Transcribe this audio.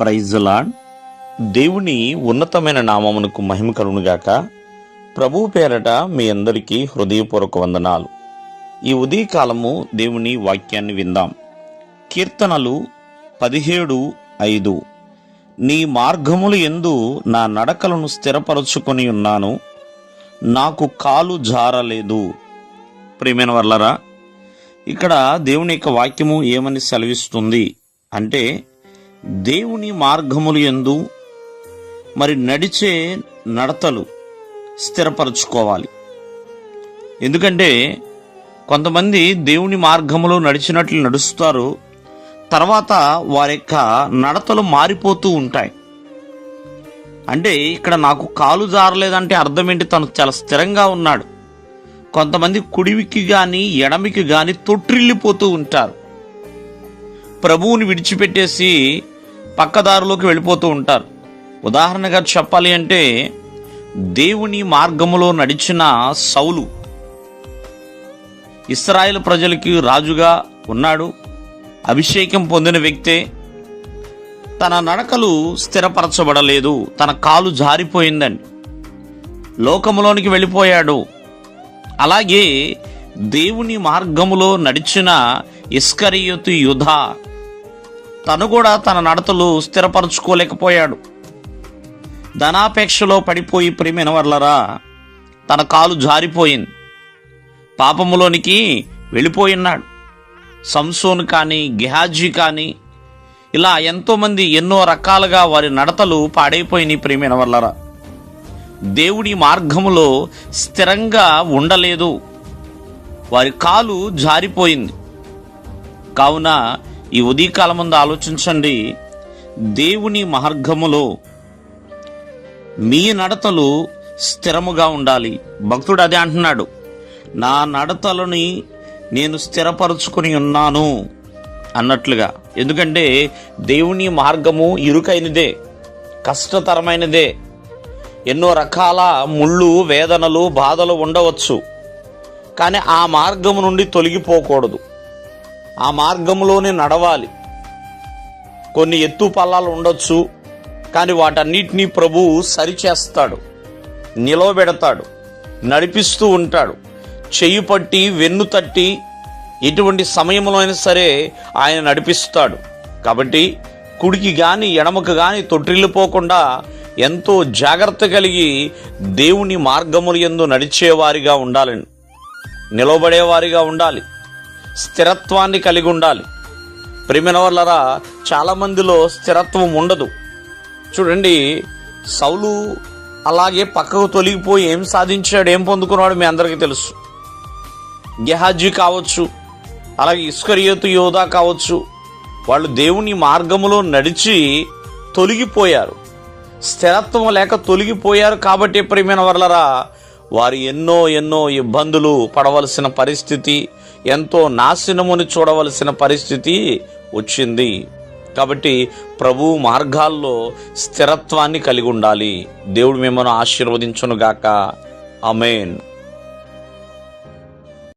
ప్రైజ్లాడ్ దేవుని ఉన్నతమైన నామమునకు మహిమ కలుగునుగాక ప్రభు పేరట మీ అందరికీ హృదయపూర్వక వందనాలు. ఈ ఉదయకాలము దేవుని వాక్యాన్ని విందాం. కీర్తనలు పదిహేడు ఐదు. నీ మార్గములు ఎందు నా నడకలను స్థిరపరచుకొని ఉన్నాను. నాకు కాలు జారలేదు. ప్రియమైన వర్లరా ఇక్కడ దేవుని యొక్క వాక్యము ఏమని సెలవిస్తుంది అంటే దేవుని మార్గములు ఎందు మరి నడిచే నడతలు స్థిరపరచుకోవాలి. ఎందుకంటే కొంతమంది దేవుని మార్గములో నడిచినట్లు నడుస్తారు తర్వాత వారి యొక్క నడతలు మారిపోతూ ఉంటాయి. అంటే ఇక్కడ నాకు కాలు జారలేదంటే అర్థం ఏంటి తను చాలా స్థిరంగా ఉన్నాడు. కొంతమంది కుడివికి కానీ ఎడమికి కానీ తొట్టిల్లిపోతూ ఉంటారు. ప్రభువుని విడిచిపెట్టేసి పక్కదారులోకి వెళ్ళిపోతూ ఉంటారు. ఉదాహరణగా చెప్పాలి అంటే దేవుని మార్గములో నడిచిన సౌలు ఇస్రాయేల్ ప్రజలకి రాజుగా ఉన్నాడు అభిషేకం పొందిన వ్యక్తే. తన నడకలు స్థిరపరచబడలేదు తన కాలు జారిపోయిందండి లోకములోనికి వెళ్ళిపోయాడు. అలాగే దేవుని మార్గములో నడిచిన ఇస్కరియోతు యుధ తను కూడా తన నడతలు స్థిరపరచుకోలేకపోయాడు. ధనాపేక్షలో పడిపోయి ప్రేమైన వర్లరా తన కాలు జారిపోయింది. పాపములోనికి వెళ్ళిపోయినాడు సంసోన్ కానీ గిహాజీ కానీ ఇలా ఎంతోమంది ఎన్నో రకాలుగా వారి నడతలు పాడైపోయినాయి ప్రేమైన వల్లరా దేవుడి మార్గములో స్థిరంగా ఉండలేదు. వారి కాలు జారిపోయింది. కావున ఈ ఉదయకాలం ముందు ఆలోచించండి. దేవుని మార్గములో మీ నడతలు స్థిరముగా ఉండాలి. భక్తుడు అదే అంటున్నాడు. నా నడతలని నేను స్థిరపరుచుకుని ఉన్నాను అన్నట్లుగా. ఎందుకంటే దేవుని మార్గము ఇరుకైనదే కష్టతరమైనదే. ఎన్నో రకాల ముళ్ళు వేదనలు బాధలు ఉండవచ్చు. కానీ ఆ మార్గము నుండి తొలగిపోకూడదు. ఆ మార్గంలోనే నడవాలి. కొన్ని ఎత్తు పల్లాలు ఉండొచ్చు కానీ వాటన్నిటినీ ప్రభువు సరిచేస్తాడు నిలవబెడతాడు నడిపిస్తూ ఉంటాడు. చెయ్యి పట్టి వెన్ను తట్టి ఎటువంటి సమయంలో అయినా సరే ఆయన నడిపిస్తాడు. కాబట్టి కుడికి కానీ ఎడమకు కానీ తొట్టిల్లిపోకుండా ఎంతో జాగ్రత్త కలిగి దేవుని మార్గములు ఎందు నడిచేవారిగా ఉండాలని నిలబడేవారిగా ఉండాలి. స్థిరత్వాన్ని కలిగి ఉండాలి. ప్రిమినవర్లరా చాలామందిలో స్థిరత్వం ఉండదు. చూడండి సౌలు అలాగే పక్కకు తొలగిపోయి ఏం సాధించాడు ఏం పొందుకున్నాడు మీ అందరికీ తెలుసు. గెహాజీ కావచ్చు అలాగే ఇస్కరియోతు యోధా కావచ్చు వాళ్ళు దేవుని మార్గములో నడిచి తొలగిపోయారు. స్థిరత్వం లేక తొలగిపోయారు కాబట్టి ప్రియమైన వర్లరా వారు ఎన్నో ఎన్నో ఇబ్బందులు పడవలసిన పరిస్థితి ఎంతో నాశనముని చూడవలసిన పరిస్థితి వచ్చింది. కాబట్టి ప్రభు మార్గాల్లో స్థిరత్వాన్ని కలిగి ఉండాలి. దేవుడు మిమ్మల్ని ఆశీర్వదించునుగాక. అమేన్